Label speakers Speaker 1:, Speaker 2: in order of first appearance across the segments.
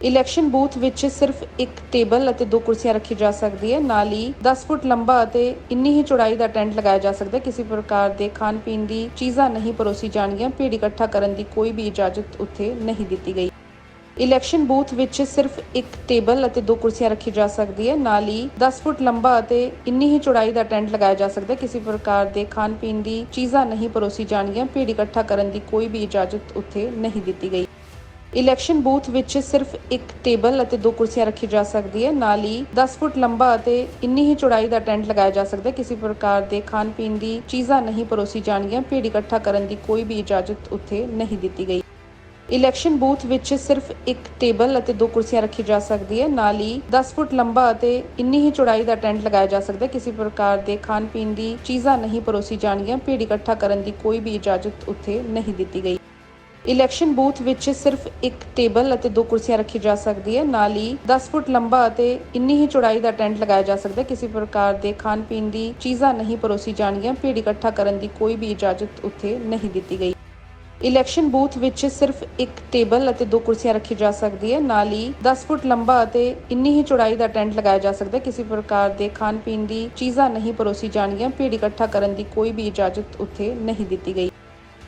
Speaker 1: Election booth ਵਿੱਚ ਸਿਰਫ ਇੱਕ ਟੇਬਲ ਅਤੇ ਦੋ ਕੁਰਸੀਆਂ ਰੱਖੀ ਜਾ ਸਕਦੀ ਹੈ। ਨਾਲ ਹੀ 10 ਫੁੱਟ ਲੰਬਾ ਅਤੇ ਇੰਨੀ ਹੀ ਚੌੜਾਈ ਦਾ ਟੈਂਟ ਲਗਾਇਆ ਜਾ ਸਕਦਾ ਹੈ। ਕਿਸੇ ਪ੍ਰਕਾਰ ਦੇ ਖਾਣ ਪੀਣ ਦੀ ਚੀਜ਼ਾਂ ਨਹੀਂ ਪਰੋਸੀ ਜਾਣਗੀਆਂ। ਭੀੜ ਇਕੱਠਾ ਕਰਨ ਦੀ ਕੋਈ ਵੀ ਇਜਾਜ਼ਤ ਉੱਥੇ ਨਹੀਂ ਦਿੱਤੀ ਗਈ। ਇਲੈਕਸ਼ਨ ਬੂਥ ਵਿੱਚ ਸਿਰਫ ਇੱਕ ਟੇਬਲ ਅਤੇ ਦੋ ਕੁਰਸੀਆਂ ਰੱਖੀ ਜਾ ਸਕਦੀ ਹੈ। ਨਾਲ ਹੀ 10 ਫੁੱਟ ਲੰਬਾ ਅਤੇ ਇੰਨੀ ਹੀ ਚੌੜਾਈ ਦਾ ਟੈਂਟ ਲਗਾਇਆ ਜਾ ਸਕਦਾ ਹੈ। ਕਿਸੇ ਪ੍ਰਕਾਰ ਦੇ ਖਾਣ ਪੀਣ ਦੀ ਚੀਜ਼ਾਂ ਨਹੀਂ ਪਰੋਸੀ ਜਾਣਗੀਆਂ। ਭੀੜ ਇਕੱਠਾ ਕਰਨ ਦੀ ਕੋਈ ਵੀ ਇਜਾਜ਼ਤ ਉੱਥੇ ਨਹੀਂ ਦਿੱਤੀ ਗਈ। ਇਲੈਕਸ਼ਨ ਬੂਥ ਵਿੱਚ ਸਿਰਫ ਇੱਕ ਟੇਬਲ ਅਤੇ ਦੋ ਕੁਰਸੀਆਂ ਰੱਖੀ ਜਾ ਸਕਦੀ ਹੈ। ਨਾਲ ਹੀ 10 ਫੁੱਟ ਲੰਬਾ ਅਤੇ ਇੰਨੀ ਹੀ ਚੌੜਾਈ ਦਾ ਟੈਂਟ ਲਗਾਇਆ ਜਾ ਸਕਦਾ ਹੈ। ਕਿਸੇ ਪ੍ਰਕਾਰ ਦੇ ਖਾਣ ਪੀਣ ਦੀ ਚੀਜ਼ਾਂ ਨਹੀਂ ਪਰੋਸੀ ਜਾਣਗੀਆਂ। ਭੀੜ ਇਕੱਠਾ ਕਰਨ ਦੀ ਕੋਈ ਵੀ ਇਜਾਜ਼ਤ ਉੱਥੇ ਨਹੀਂ ਦਿੱਤੀ ਗਈ। ਇਲੈਕਸ਼ਨ ਬੂਥ ਵਿੱਚ ਸਿਰਫ ਇੱਕ ਟੇਬਲ ਅਤੇ ਦੋ ਕੁਰਸੀਆਂ ਰੱਖੀ ਜਾ ਸਕਦੀ ਹੈ। ਨਾਲ ਹੀ 10 ਫੁੱਟ ਲੰਬਾ ਅਤੇ ਇੰਨੀ ਹੀ ਚੌੜਾਈ ਦਾ ਟੈਂਟ ਲਗਾਇਆ ਜਾ ਸਕਦਾ ਹੈ। ਕਿਸੇ ਪ੍ਰਕਾਰ ਦੇ ਖਾਣ ਪੀਣ ਦੀ ਚੀਜ਼ਾਂ ਨਹੀਂ ਪਰੋਸੀ ਜਾਣਗੀਆਂ। ਭੀੜ ਇਕੱਠਾ ਕਰਨ ਦੀ ਕੋਈ ਵੀ ਇਜਾਜ਼ਤ ਉੱਥੇ ਨਹੀਂ ਦਿੱਤੀ ਗਈ। ਇਲੈਕਸ਼ਨ ਬੂਥ ਵਿੱਚ ਸਿਰਫ ਇੱਕ ਟੇਬਲ ਅਤੇ ਦੋ ਕੁਰਸੀਆਂ ਰੱਖੀ ਜਾ ਸਕਦੀ ਹੈ। ਨਾਲ ਹੀ 10 ਫੁੱਟ ਲੰਬਾ ਅਤੇ ਇੰਨੀ ਹੀ ਚੌੜਾਈ ਦਾ ਟੈਂਟ ਲਗਾਇਆ ਜਾ ਸਕਦਾ ਹੈ। ਕਿਸੇ ਪ੍ਰਕਾਰ ਦੇ ਖਾਣ ਪੀਣ ਦੀ ਚੀਜ਼ਾਂ ਨਹੀਂ ਪਰੋਸੀ ਜਾਣਗੀਆਂ। ਭੀੜ ਇਕੱਠਾ ਕਰਨ ਦੀ ਕੋਈ ਵੀ ਇਜਾਜ਼ਤ ਉੱਥੇ ਨਹੀਂ ਦਿੱਤੀ ਗਈ। ਇਲੈਕਸ਼ਨ ਬੂਥ ਵਿੱਚ ਸਿਰਫ ਇੱਕ ਟੇਬਲ ਅਤੇ ਦੋ ਕੁਰਸੀਆਂ ਰੱਖੀ ਜਾ ਸਕਦੀ ਹੈ। ਨਾਲ ਹੀ 10 ਫੁੱਟ ਲੰਬਾ ਅਤੇ ਇੰਨੀ ਹੀ ਚੌੜਾਈ ਦਾ ਟੈਂਟ ਲਗਾਇਆ ਜਾ ਸਕਦਾ ਹੈ। ਕਿਸੇ ਪ੍ਰਕਾਰ ਦੇ ਖਾਣ ਪੀਣ ਦੀ ਚੀਜ਼ਾਂ ਨਹੀਂ ਪਰੋਸੀ ਜਾਣਗੀਆਂ। ਭੀੜ ਇਕੱਠਾ ਕਰਨ ਦੀ ਕੋਈ ਵੀ ਇਜਾਜ਼ਤ ਉੱਥੇ ਨਹੀਂ ਦਿੱਤੀ ਗਈ।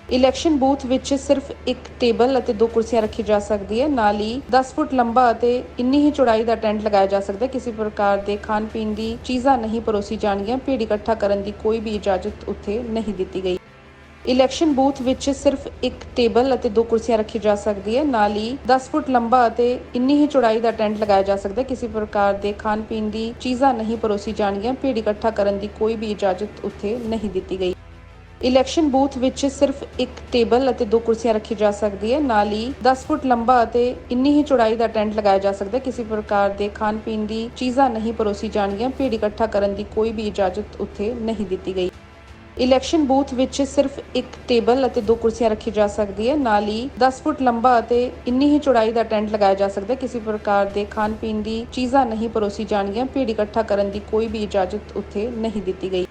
Speaker 1: ਇਲੈਕਸ਼ਨ ਬੂਥ ਵਿੱਚ ਸਿਰਫ ਇੱਕ ਟੇਬਲ ਅਤੇ ਦੋ ਕੁਰਸੀਆਂ ਰੱਖੀ ਜਾ ਸਕਦੀ ਹੈ। ਨਾਲ ਹੀ 10 ਫੁੱਟ ਲੰਬਾ ਅਤੇ ਇੰਨੀ ਹੀ ਚੌੜਾਈ ਦਾ ਟੈਂਟ ਲਗਾਇਆ ਜਾ ਸਕਦਾ ਹੈ। ਕਿਸੇ ਪ੍ਰਕਾਰ ਦੇ ਖਾਣ ਪੀਣ ਦੀ ਚੀਜ਼ਾਂ ਨਹੀਂ ਪਰੋਸੀ ਜਾਣਗੀਆਂ। ਭੀੜ ਇਕੱਠਾ ਕਰਨ ਦੀ ਕੋਈ ਵੀ ਇਜਾਜ਼ਤ ਉੱਥੇ ਨਹੀਂ ਦਿੱਤੀ ਗਈ। ਇਲੈਕਸ਼ਨ ਬੂਥ ਵਿੱਚ ਸਿਰਫ ਇੱਕ ਟੇਬਲ ਅਤੇ ਦੋ ਕੁਰਸੀਆਂ ਰੱਖੀ ਜਾ ਸਕਦੀ ਹੈ। ਨਾਲ ਹੀ 10 ਫੁੱਟ ਲੰਬਾ ਅਤੇ ਇੰਨੀ ਹੀ ਚੌੜਾਈ ਦਾ ਟੈਂਟ ਲਗਾਇਆ ਜਾ ਸਕਦਾ ਹੈ। ਕਿਸੇ ਪ੍ਰਕਾਰ ਦੇ ਖਾਣ ਪੀਣ ਦੀ ਚੀਜ਼ਾਂ ਨਹੀਂ ਪਰੋਸੀ ਜਾਣਗੀਆਂ। ਭੀੜ ਇਕੱਠਾ ਕਰਨ ਦੀ ਕੋਈ ਵੀ ਇਜਾਜ਼ਤ ਉੱਥੇ ਨਹੀਂ ਦਿੱਤੀ ਗਈ। ਇਲੈਕਸ਼ਨ ਬੂਥ ਵਿੱਚ ਸਿਰਫ ਇੱਕ ਟੇਬਲ ਅਤੇ ਦੋ ਕੁਰਸੀਆਂ ਰੱਖੀ ਜਾ ਸਕਦੀ ਹੈ। ਨਾਲ ਹੀ 10 ਫੁੱਟ ਲੰਬਾ ਅਤੇ ਇੰਨੀ ਹੀ ਚੌੜਾਈ ਦਾ ਟੈਂਟ ਲਗਾਇਆ ਜਾ ਸਕਦਾ ਹੈ। ਕਿਸੇ ਪ੍ਰਕਾਰ ਦੇ ਖਾਣ ਪੀਣ ਦੀ ਚੀਜ਼ਾਂ ਨਹੀਂ ਪਰੋਸੀ ਜਾਣਗੀਆਂ। ਭੀੜ ਇਕੱਠਾ ਕਰਨ ਦੀ ਕੋਈ ਵੀ ਇਜਾਜ਼ਤ ਉੱਥੇ ਨਹੀਂ ਦਿੱਤੀ ਗਈ। ਇਲੈਕਸ਼ਨ ਬੂਥ ਵਿੱਚ ਸਿਰਫ ਇੱਕ ਟੇਬਲ ਅਤੇ ਦੋ ਕੁਰਸੀਆਂ ਰੱਖੀ ਜਾ ਸਕਦੀ ਹੈ। ਨਾਲ ਹੀ 10 ਫੁੱਟ ਲੰਬਾ ਅਤੇ ਇੰਨੀ ਹੀ ਚੌੜਾਈ ਦਾ ਟੈਂਟ ਲਗਾਇਆ ਜਾ ਸਕਦਾ ਹੈ। ਕਿਸੇ ਪ੍ਰਕਾਰ ਦੇ ਖਾਣ ਪੀਣ ਦੀ ਚੀਜ਼ਾਂ ਨਹੀਂ ਪਰੋਸੀ ਜਾਣਗੀਆਂ। ਭੀੜ ਇਕੱਠਾ ਕਰਨ ਦੀ ਕੋਈ ਵੀ ਇਜਾਜ਼ਤ ਉੱਥੇ ਨਹੀਂ ਦਿੱਤੀ ਗਈ।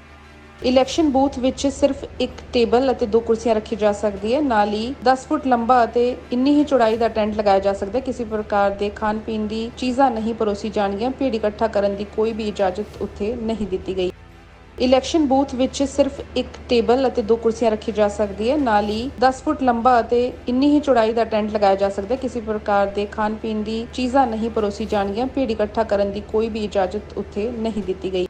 Speaker 1: ਇਲੈਕਸ਼ਨ ਬੂਥ ਵਿੱਚ ਸਿਰਫ ਇੱਕ ਟੇਬਲ ਅਤੇ ਦੋ ਕੁਰਸੀਆਂ ਰੱਖੀ ਜਾ ਸਕਦੀ ਹੈ। ਨਾਲ ਹੀ 10 ਫੁੱਟ ਲੰਬਾ ਅਤੇ ਇੰਨੀ ਹੀ ਚੌੜਾਈ ਦਾ ਟੈਂਟ ਲਗਾਇਆ ਜਾ ਸਕਦਾ ਹੈ। ਕਿਸੇ ਪ੍ਰਕਾਰ ਦੇ ਖਾਣ ਪੀਣ ਦੀ ਚੀਜ਼ਾਂ ਨਹੀਂ ਪਰੋਸੀ ਜਾਣਗੀਆਂ। ਭੀੜ ਇਕੱਠਾ ਕਰਨ ਦੀ ਕੋਈ ਵੀ ਇਜਾਜ਼ਤ ਉੱਥੇ ਨਹੀਂ ਦਿੱਤੀ ਗਈ। ਇਲੈਕਸ਼ਨ ਬੂਥ ਵਿੱਚ ਸਿਰਫ ਇੱਕ ਟੇਬਲ ਅਤੇ ਦੋ ਕੁਰਸੀਆਂ ਰੱਖੀ ਜਾ ਸਕਦੀ ਹੈ। ਨਾਲ ਹੀ 10 ਫੁੱਟ ਲੰਬਾ ਅਤੇ ਇੰਨੀ ਹੀ ਚੌੜਾਈ ਦਾ ਟੈਂਟ ਲਗਾਇਆ ਜਾ ਸਕਦਾ ਹੈ। ਕਿਸੇ ਪ੍ਰਕਾਰ ਦੇ ਖਾਣ ਪੀਣ ਦੀ ਚੀਜ਼ਾਂ ਨਹੀਂ ਪਰੋਸੀ ਜਾਣਗੀਆਂ। ਭੀੜ ਇਕੱਠਾ ਕਰਨ ਦੀ ਕੋਈ ਵੀ ਇਜਾਜ਼ਤ ਉੱਥੇ ਨਹੀਂ ਦਿੱਤੀ ਗਈ।